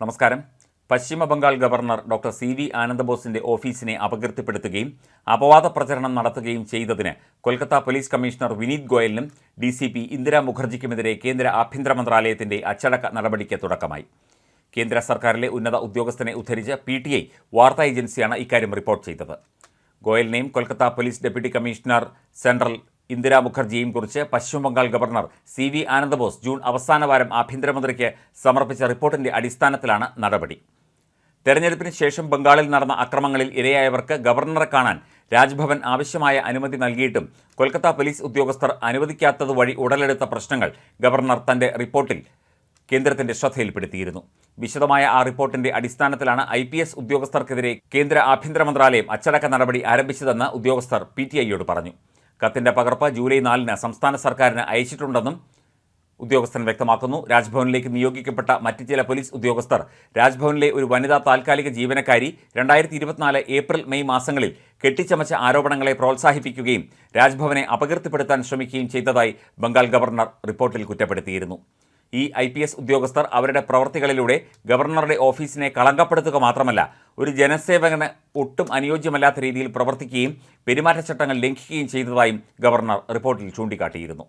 നമസ്കാരം. പശ്ചിമ Bengal governor doctor C V ആനന്ദബോസിന്റെ ഓഫീസിനെ അപകീർത്തിപ്പെടുത്തുകയും അപവാദ പ്രചരണം നടത്തുകയും ചെയ്തതിന് കൊൽക്കത്ത പോലീസ് കമ്മീഷണർ വിനീത് ഗോയലിനും ഡി സി പി ഇന്ദിരാ മുഖർജിക്കുമെതിരെ കേന്ദ്ര ആഭ്യന്തര മന്ത്രാലയത്തിന്റെ അച്ചടക്ക നടപടിക്ക് തുടക്കമായി. കേന്ദ്ര സർക്കാരിലെ ഉന്നത ഉദ്യോഗസ്ഥനെ ഉദ്ധരിച്ച് പി ടി ഐ വാർത്താ ഏജൻസിയാണ് ഇക്കാര്യം റിപ്പോർട്ട് ചെയ്തത്. ഗോയലിനെയും Kolkata police deputy commissioner central Indira മുഖർജിയെയും കുറിച്ച് Paschim Bangal governor C V Ananda Bose June അവസാന വാരം ആഭ്യന്തരമന്ത്രിക്ക് സമർപ്പിച്ച റിപ്പോർട്ടിന്റെ അടിസ്ഥാനത്തിലാണ് നടപടി. തെരഞ്ഞെടുപ്പിന് ശേഷം ബംഗാളിൽ നടന്ന അക്രമങ്ങളിൽ ഇരയായവർക്ക് ഗവർണറെ കാണാൻ രാജ്ഭവൻ ആവശ്യമായ അനുമതി നൽകിയിട്ടും കൊൽക്കത്ത പോലീസ് ഉദ്യോഗസ്ഥർ അനുവദിക്കാത്തത് വഴി ഉടലെടുത്ത പ്രശ്നങ്ങൾ ഗവർണർ തന്റെ റിപ്പോർട്ടിൽ കേന്ദ്രത്തിന്റെ ശ്രദ്ധയിൽപ്പെടുത്തിയിരുന്നു. വിശദമായ ആ റിപ്പോർട്ടിന്റെ അടിസ്ഥാനത്തിലാണ് ഐ പി എസ് ഉദ്യോഗസ്ഥർക്കെതിരെ കേന്ദ്ര ആഭ്യന്തര മന്ത്രാലയം അച്ചടക്ക നടപടി ആരംഭിച്ചതെന്ന് ഉദ്യോഗസ്ഥർ പി ടി ഐയോട് പറഞ്ഞു. കത്തിന്റെ പകർപ്പ് ജൂലൈ നാലിന് സംസ്ഥാന സർക്കാരിന് അയച്ചിട്ടുണ്ടെന്നും ഉദ്യോഗസ്ഥൻ വ്യക്തമാക്കുന്നു. രാജ്ഭവനിലേക്ക് നിയോഗിക്കപ്പെട്ട മറ്റ് ചില പോലീസ് ഉദ്യോഗസ്ഥർ രാജ്ഭവനിലെ ഒരു വനിതാ താൽക്കാലിക ജീവനക്കാരി രണ്ടായിരത്തി ഇരുപത്തിനാല് ഏപ്രിൽ മെയ് മാസങ്ങളിൽ കെട്ടിച്ചമച്ച ആരോപണങ്ങളെ പ്രോത്സാഹിപ്പിക്കുകയും രാജ്ഭവനെ അപകീർത്തിപ്പെടുത്താൻ ശ്രമിക്കുകയും ചെയ്തതായി ബംഗാൾ ഗവർണർ റിപ്പോർട്ടിൽ കുറ്റപ്പെടുത്തിയിരുന്നു. ഈ ഐ പി എസ് ഉദ്യോഗസ്ഥർ അവരുടെ പ്രവർത്തികളിലൂടെ ഗവർണറുടെ ഓഫീസിനെ കളങ്കപ്പെടുത്തുക മാത്രമല്ല ഒരു ജനസേവകന് ഒട്ടും അനുയോജ്യമല്ലാത്ത രീതിയിൽ പ്രവർത്തിക്കുകയും പെരുമാറ്റച്ചട്ടങ്ങൾ ലംഘിക്കുകയും ചെയ്തതായും ഗവർണർ റിപ്പോർട്ടിൽ ചൂണ്ടിക്കാട്ടിയിരുന്നു.